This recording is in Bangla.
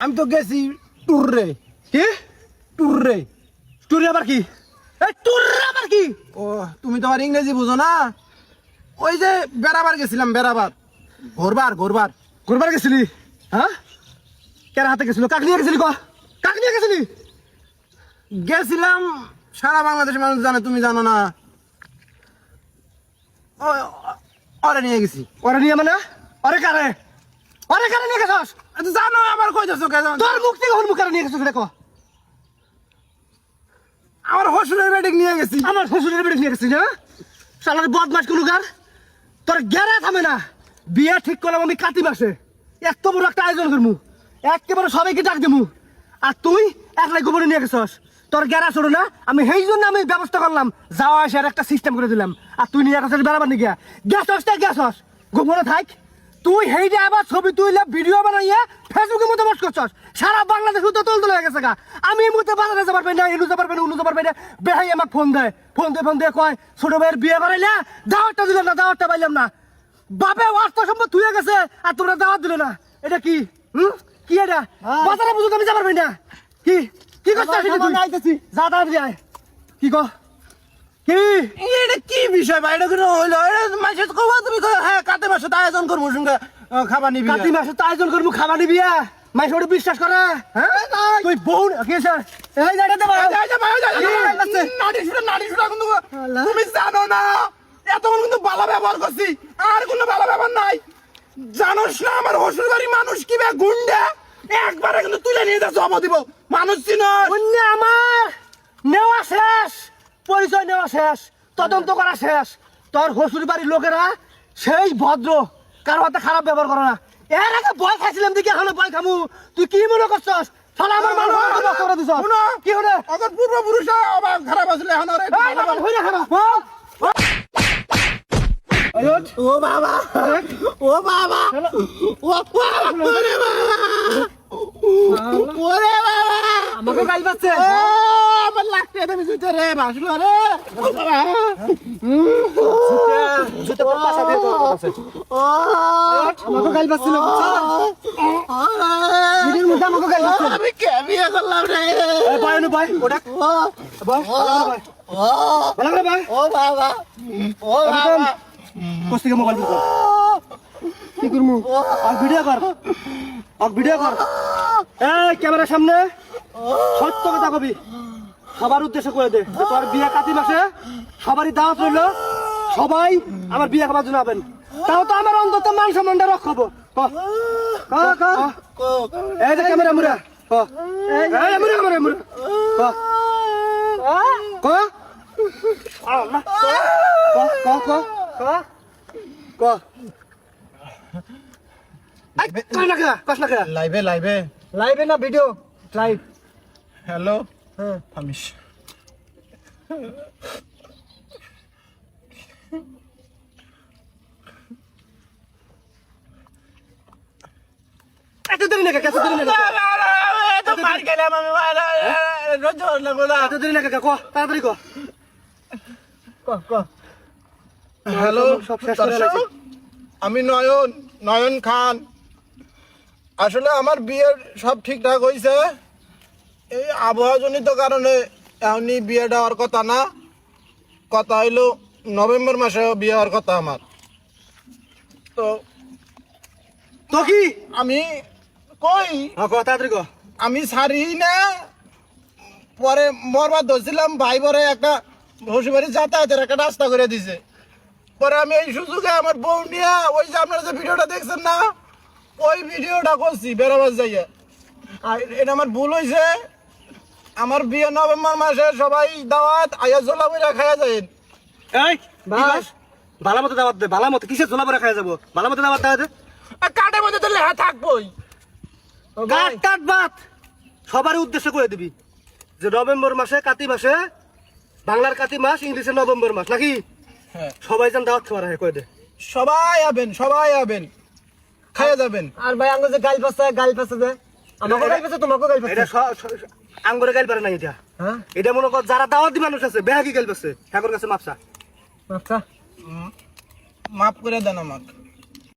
আমি তো গেছি ট্যুর রে কি? ট্যুর রে টুরি আবার কি? এই আবার কি? ও, তুমি তো আর ইংরেজি বুঝো না? ওই যে বেড়াবার গেছিলাম, বেড়াবার। ঘোরবার ঘোরবার। ঘুরবার গেছিলি? হ্যাঁ? কেন হাতে গেছিল? কাক নিয়ে গেছিলি কাক নিয়ে গেছিলি? গেছিলাম, সারা বাংলাদেশের মানুষ জানে, তুমি জানো না। ওরে নিয়ে গেছি। ওরে নিয়ে মানে? ওরে কারে? কারে নিয়ে গেছস? জানো আবার কই যাচ্ছ কেন তোর মুখ থেকে ওর মুখ কারে নিয়ে গেছস ক আমার হসুরের বেডিক নিয়ে গেছি। আমার শ্বশুরের বেড়ে নিয়ে গেছিস না? শালার বদমাস কোনো কার তোর গেরা থামে না। বিয়ে ঠিক করলাম আমি কাতি মাসে এত বড় একটা আয়োজন করব একেবারে সবাইকে ডাক দেবো আর তুই একলাই গোবরে নিয়ে গেছস। তোর গেরা ছোড়ো না আমি সেই জন্য আমি ব্যবস্থা করলাম। যাওয়া আসার একটা সিস্টেম করে দিলাম। আর তুই নিয়ে গেছিস বেড়াবার নিয়ে গিয়া। গেছস তা গেছস। গোবরে থাক। তুই হেইটা আবার ছবি তুইলে ভিডিও বানাইয়া ফেসবুকের মধ্যে পোস্ট করছস? সারা বাংলাদেশ তো তোল তোল হয়ে গেছে গা। আমি মুহূর্তে বাজারে যেতে পারবেন না এনু যেতে পারবেন উনু যেতে পারবেন না। বেহাই আমাকে ফোন দেয় ফোন দিয়ে ফোন দিয়ে কয় ছোট ভাইয়ের বিয়ে করাইলে দাওয়াতটা দিলাম না দাওয়াতটা পাইলাম না। বাপে অর্থ সম্পদ থুয়ে গেছে আর তোমরা দাওয়াত দিলে না। এটা কি? হুম? কি এটা? বাজারে বুঝতে আমি যাবার পাই না। কি? কি করছিস যা আয়। কি কর? কি এটা কি বিষয় ভাই? এটা কোনো হইল? মাসে কবা তুমি হ্যাঁ কাতে মাসে তো আয়োজন করব সঙ্গে খাবার নিবি। কাতি মাসে তো আয়োজন করব খাবার নিবি মাইস ওটা বিশ্বাস করে। হ্যাঁ তুই। বউ কি আছে এই জায়গা দেবা এই যে ভাই, এই যে, এই যে, এই আছে। নাড়ি শুটা, নাড়ি শুটা কিন্তু। তুমি জানো না এতক্ষণ কিন্তু ভালো ব্যবহার করছি আর কোনো ভালো ব্যবহার নাই। জানোস না আমার হসুর বাড়ি মানুষ কি বে গুন্ডা? একবারে কিন্তু তুলে নিয়ে যাচ্ছে অব দিব। মানুষ চিনো আমার নেওয়া শেষ। পরিচয় নেওয়া শেষ তদন্ত করা শেষ। তোর হসুর বাড়ির লোকেরা সেই ভদ্র কারও হাতে খারাপ ব্যবহার করে না। এর আগে বয় খাইছিলাম দিকে এখন বয় খামু। তুই কি মনে করছস? শালা আমার মানুষ নষ্ট করে দিছস। কি হলো? পূর্বপুরুষ খারাপ আসলে এখন আর খারাপ। ও বাবা। ও বাবা। ও বাবা। ওরে বাবা ওরে বাবা। আমাকে গাইল পাচ্ছে তুমি জুতে রে ভাসলো রে। জুতে পর পাশা দিয়ে কাছে ও। আমাকে গাইল পাচ্ছিল ভিডিওর মধ্যে আমাকে গাইল পাচ্ছে আমি কে বিয়ে করলাম রে? এই বয় নু বয় ওটা বয় ভালো করে বয় ও। বাবা। ও বাবা। কোস থেকে মোবাইল কর কি করমু আর ভিডিও কর। আর ভিডিও কর। এই ক্যামেরার সামনে। সত্য কথা কবি। সবার উদ্দেশ্য করে দে। তোর বিয়ে কাতি মাসে সবারই দাওয়াত রইল। সবাই আমার বিয়ে খাবার জন্য হবেন তাও তো আমার অন্তত মান সম্মানটা রক্ষাবো এই যে ক্যামেরা মুরা? লাইভে লাইভে। লাইভে না ভিডিও। Live hello. হ্যাঁ আমিষ এত দেরি না কাকা এত দেরি না তো মার গেলাম আমি রোজ না এত দেরি না কাকা ক তাড়াতাড়ি ক। ক ক। হ্যালো সব শেষ করে ফেলেছি। আমি নয়ন নয়ন খান। আসলে আমার বিয়ের সব ঠিকঠাক হয়েছে এই আবহাওয়াজনিত কারণে এখনই বিয়ে দেওয়ার কথা না। কথা হইল নভেম্বর মাসে বিয়ে হওয়ার কথা আমার। তো তো কি? আমি কই? হ্যাঁ ক তাড়াতাড়ি ক। আমি সারি না। পরে মরবার ধরছিলাম ভাই পরে একটা শ্বশুরবাড়ি যাতায়াতের একটা রাস্তা করে দিছে। পরে আমি এই সুযোগে আমার বউ নিয়ে ওই যে আপনারা যে ভিডিওটা দেখছেন না ওই ভিডিওটা করছি বেরোবার যাইয়া। আর এটা আমার ভুল হয়েছে আমার বিয়ে নভেম্বর মাসে সবাই দাওয়াত আয়া জোলা বইরা খাইয়া যায় এই বাস। ভালো মতো দাওয়াত দে ভালো মতো। কিসের ঝোলা পরে খাই যাব? ভালো মতো দাওয়াত দাওয়াত দে। আর কাঠের মধ্যে তো লেখা থাকবোই। কাট কাট বাত সবার উদ্দেশ্য করে দিবি। যে নভেম্বর মাসে কাতি মাসে বাংলার কাতি মাস ইংলিশের নভেম্বর মাস নাকি? হ্যাঁ। সবাই যেন দাওয়াত খাওয়ার হয় কয়ে দে। সবাই আবেন সবাই আবেন। খাইয়া যাবেন। আর ভাই আঙ্গুল যে গাল পাচ্ছে গাল পাচ্ছে যে। আমাকে পাচ্ছে তোমাকে গাল পাচ্ছে। এটা আঙ্গুরে গাইল পারে না এটা। হ্যাঁ? এটা মনে কর যারা দাওয়াতি দি মানুষ আছে বেহাগি গাইল পাচ্ছে। ঠাকুর কাছে মাপসা মাপসা মাফ করে দেন আমাকে।